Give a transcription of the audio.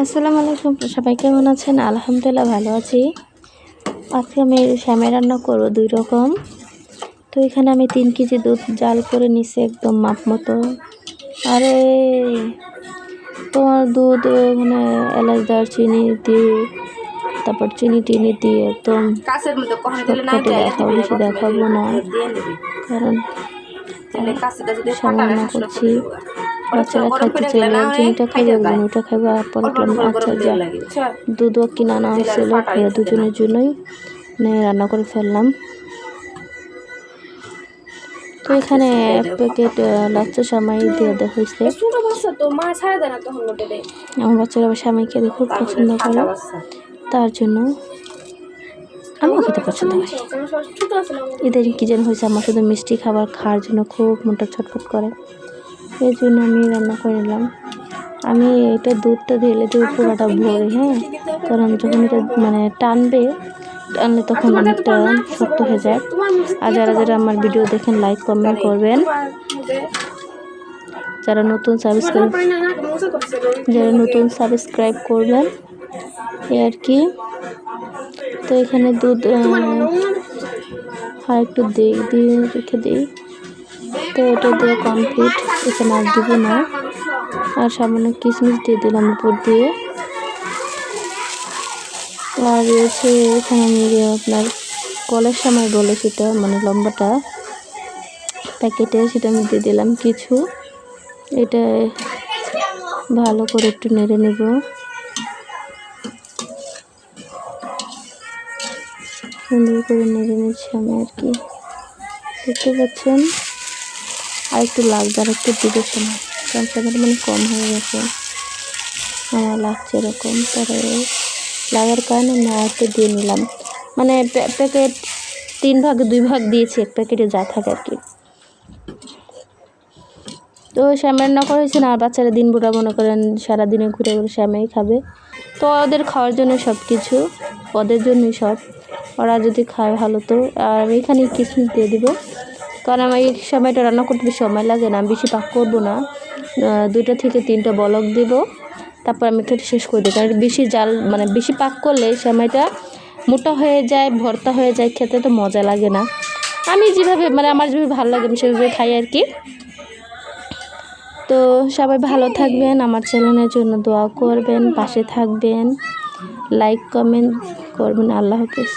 আসসালামু আলাইকুম। সবাই কেমন আছেন? আলহামদুলিল্লাহ ভালো আছি। আজকে আমি শ্যামে রান্না করব দুই রকম। তো এখানে আমি তিন কেজি দুধ জাল করে নিছি একদম মাপ মতো। আরে তোমার দুধ মানে এলাচ দারচিনি দিয়ে তারপর চিনি টিনি দিয়ে একদম যায় দেখাবো বেশি দেখাবো না। কারণ করছি। বাচ্চারা খাইতে চাইলে চিনিটা খাইবে একজন ওটা খাইবে আর পরে আচ্ছা যা। দুধও কিনে আনা হয়েছিল দুজনের জন্যই মানে রান্না করে ফেললাম। তো এখানে এক প্যাকেট লাচ্চা সামাই দিয়ে দেওয়া হয়েছে। আমার বাচ্চারা সামাই খেতে খুব পছন্দ করে। তার জন্য আমিও খেতে পছন্দ করি। এদের কি যেন হয়েছে আমার শুধু মিষ্টি খাবার খাওয়ার জন্য খুব মনটা ছটফট করে। এই জন্য আমি রান্না করে নিলাম। আমি এটা দুধটা ঢেলে দেবো পুরোটা ভরে হ্যাঁ? কারণ যখন এটা মানে টানবে, টানলে তখন অনেকটা শক্ত হয়ে যায়। আর যারা যারা আমার ভিডিও দেখেন লাইক কমেন্ট করবেন। যারা নতুন সাবস্ক্রাইব যারা নতুন সাবস্ক্রাইব করবেন, এ আর কি। তো এখানে দুধ আর একটু দিই দিয়ে রেখে দিই। তো এটা দিয়ে কমপ্লিট এখানে আর দিব না। আর সামান্য কিশমিশ দিয়ে দিলাম উপর দিয়ে। আর রয়েছে এখানে আমি আপনার কলের সময় বলে সেটা মানে লম্বাটা, প্যাকেটে সেটা আমি দিয়ে দিলাম কিছু। এটা ভালো করে একটু নেড়ে নেব। সুন্দর করে নেড়ে নিচ্ছি আমি আর কি। দেখতে পাচ্ছেন? আর একটু লাগবে আর একটু দিবে সময় কনসামের মানে কম হয়ে গেছে। আমার লাগছে এরকম পরে লাগার কারণে আর একটু দিয়ে নিলাম। মানে প্যাকেট তিন ভাগ, দুই ভাগ দিয়েছি, এক প্যাকেটে যা থাকে আর কি। তো শ্যামের না করা হয়েছে না, আর বাচ্চারা দিন বুড়া মনে করেন সারাদিনে ঘুরে ঘুরে শ্যামেই খাবে। তো ওদের খাওয়ার জন্য সব কিছু ওদের জন্যই সব। ওরা যদি খায় ভালো তো। আর এখানে কিশমিশ দিয়ে দিব। কারণ আমার এই সময়টা রান্না করতে বেশি সময় লাগে না, আমি বেশি পাক করব না। দুইটা থেকে তিনটা বলক দেব, তারপর আমি খেতে শেষ করে দিই কারণ বেশি জাল মানে বেশি পাক করলে সময়টা মোটা হয়ে যায়, ভর্তা হয়ে যায়, খেতে তো মজা লাগে না। আমি যেভাবে মানে আমার যেভাবে ভালো লাগে, আমি সেভাবে খাই আর কি। তো সবাই ভালো থাকবেন, আমার চ্যানেলের জন্য দোয়া করবেন, পাশে থাকবেন লাইক কমেন্ট করবেন, আল্লাহ হাফিজ।